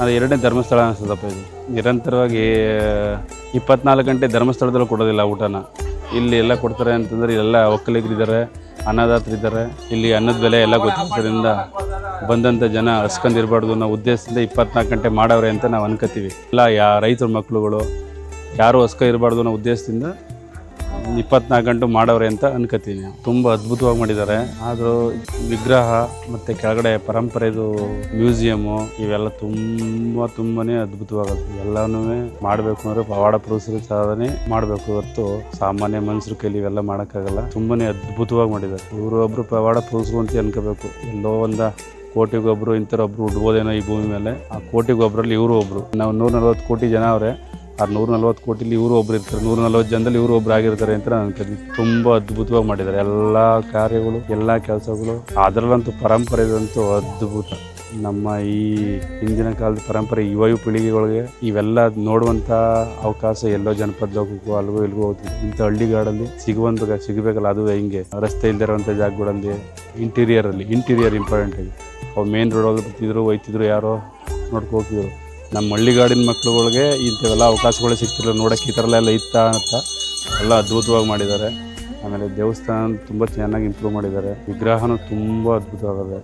ಅದು ಎರಡನೇ ಧರ್ಮಸ್ಥಳ ಅನಿಸ್ತದಪ್ಪ ಇದು. ನಿರಂತರವಾಗಿ ಇಪ್ಪತ್ನಾಲ್ಕು ಗಂಟೆ ಧರ್ಮಸ್ಥಳದಲ್ಲೂ ಕೊಡೋದಿಲ್ಲ ಊಟನ. ಇಲ್ಲಿ ಎಲ್ಲ ಕೊಡ್ತಾರೆ ಅಂತಂದ್ರೆ ಇಲ್ಲೆಲ್ಲ ಒಕ್ಕಲಿಗರಿದ್ದಾರೆ ಅನ್ನದಾತರಿದ್ದಾರೆ ಇಲ್ಲಿ ಅನ್ನದ ಬೆಲೆ ಎಲ್ಲ ಗೊತ್ತಿರೋದ್ರಿಂದ ಬಂದಂಥ ಜನ ಹಸ್ಕೊಂಡಿರಬಾರ್ದು ಅನ್ನೋ ಉದ್ದೇಶದಿಂದ ಇಪ್ಪತ್ನಾಲ್ಕು ಗಂಟೆ ಮಾಡವ್ರೆ ಅಂತ ನಾವು ಅನ್ಕೋತೀವಿ ಎಲ್ಲ ಯಾ, ರೈತರ ಮಕ್ಕಳುಗಳು ಯಾರು ಹಸ್ಕ ಇರಬಾರ್ದು ಅನ್ನೋ ಉದ್ದೇಶದಿಂದ ಇಪ್ಪತ್ನಾಲ್ಕು ಗಂಟು ಮಾಡವ್ರೆ ಅಂತ ಅನ್ಕೋತೀನಿ. ತುಂಬ ಅದ್ಭುತವಾಗಿ ಮಾಡಿದ್ದಾರೆ. ಆದರೂ ವಿಗ್ರಹ ಮತ್ತು ಕೆಳಗಡೆ ಪರಂಪರೆದು ಮ್ಯೂಸಿಯಮ್ಮು ಇವೆಲ್ಲ ತುಂಬ ತುಂಬಾನೇ ಅದ್ಭುತವಾಗುತ್ತೆ. ಎಲ್ಲನೂ ಮಾಡಬೇಕು ಅಂದ್ರೆ ಪವಾಡ ಪುರುಷರು ಸಾಧನೆ ಮಾಡಬೇಕು ಹೊರತು ಸಾಮಾನ್ಯ ಮನುಷ್ಯರು ಕೈಲಿ ಇವೆಲ್ಲ ಮಾಡೋಕ್ಕಾಗಲ್ಲ. ತುಂಬಾನೇ ಅದ್ಭುತವಾಗಿ ಮಾಡಿದ್ದಾರೆ. ಇವರು ಒಬ್ರು ಪವಾಡ ಪುರುಷರು ಅಂತ ಅನ್ಕೋಬೇಕು. ಎಲ್ಲೋ ಒಂದ ಕೋಟಿಗೊಬ್ರು ಇಂಥರೊಬ್ರು ಉಡ್ಬೋದೇನೋ ಈ ಭೂಮಿ ಮೇಲೆ. ಆ ಕೋಟಿಗೊಬ್ರಲ್ಲಿ ಇವರು ಒಬ್ರು. ನಾವು ನೂರ ನಲ್ವತ್ತು ಕೋಟಿ ಜನ ಅವರೇ. ಆ ನೂರ ನಲ್ವತ್ತು ಕೋಟಿಲಿ ಇವರು ಒಬ್ರು ಇರ್ತಾರೆ. ನೂರ ನಲ್ವತ್ತು ಜನದಲ್ಲಿ ಇವರು ಒಬ್ರು ಆಗಿರ್ತಾರೆ ಅಂತ ನಾನು ಅನ್ಕೊಂತೀನಿ ತುಂಬ ಅದ್ಭುತವಾಗಿ ಮಾಡಿದ್ದಾರೆ. ಎಲ್ಲ ಕಾರ್ಯಗಳು, ಎಲ್ಲ ಕೆಲಸಗಳು, ಅದರಲ್ಲಂತೂ ಪರಂಪರೆದಂತೂ ಅದ್ಭುತ. ನಮ್ಮ ಈ ಹಿಂದಿನ ಕಾಲದ ಪರಂಪರೆ ಯುವ ಪೀಳಿಗೆಗಳಿಗೆ ಇವೆಲ್ಲ ನೋಡುವಂಥ ಅವಕಾಶ ಎಲ್ಲೋ ಜನಪದ ಲೋಕಕ್ಕೂ ಅಲ್ಗೋ ಇಲ್ಗೋ ಹೋಗ್ತೀವಿ ಇಂಥ ಹಳ್ಳಿಗಾಡಲ್ಲಿ ಸಿಗುವಂತ ಸಿಗಬೇಕಲ್ಲ, ಅದು ಹಿಂಗೆ? ರಸ್ತೆ ಇಲ್ದೇ ಇರೋವಂಥ ಜಾಗಗಳಲ್ಲಿ ಇಂಟೀರಿಯರಲ್ಲಿ ಇಂಟೀರಿಯರ್ ಇಂಪಾರ್ಟೆಂಟ್ ಆಗಿ. ಅವು ಮೇನ್ ರೋಡಲ್ಲಿ ಬರ್ತಿದ್ರು, ಹೋಯ್ತಿದ್ರು, ಯಾರೋ ನೋಡ್ಕೊ ಹೋಗ್ತಿದ್ರು ನಮ್ಮ ಹಳ್ಳಿಗಾಡಿನ ಮಕ್ಳುಗಳಿಗೆ ಇಂಥವೆಲ್ಲ ಅವಕಾಶಗಳು ಸಿಗ್ತಿರಲಿಲ್ಲ, ನೋಡೋಕ್ಕೆ ಈ ಥರ ಎಲ್ಲ ಇತ್ತ ಅಂತ. ಎಲ್ಲ ಅದ್ಭುತವಾಗಿ ಮಾಡಿದ್ದಾರೆ. ಆಮೇಲೆ ದೇವಸ್ಥಾನ ತುಂಬ ಚೆನ್ನಾಗಿ ಇಂಪ್ರೂವ್ ಮಾಡಿದ್ದಾರೆ. ವಿಗ್ರಹನೂ ತುಂಬ ಅದ್ಭುತವಾಗಿದೆ.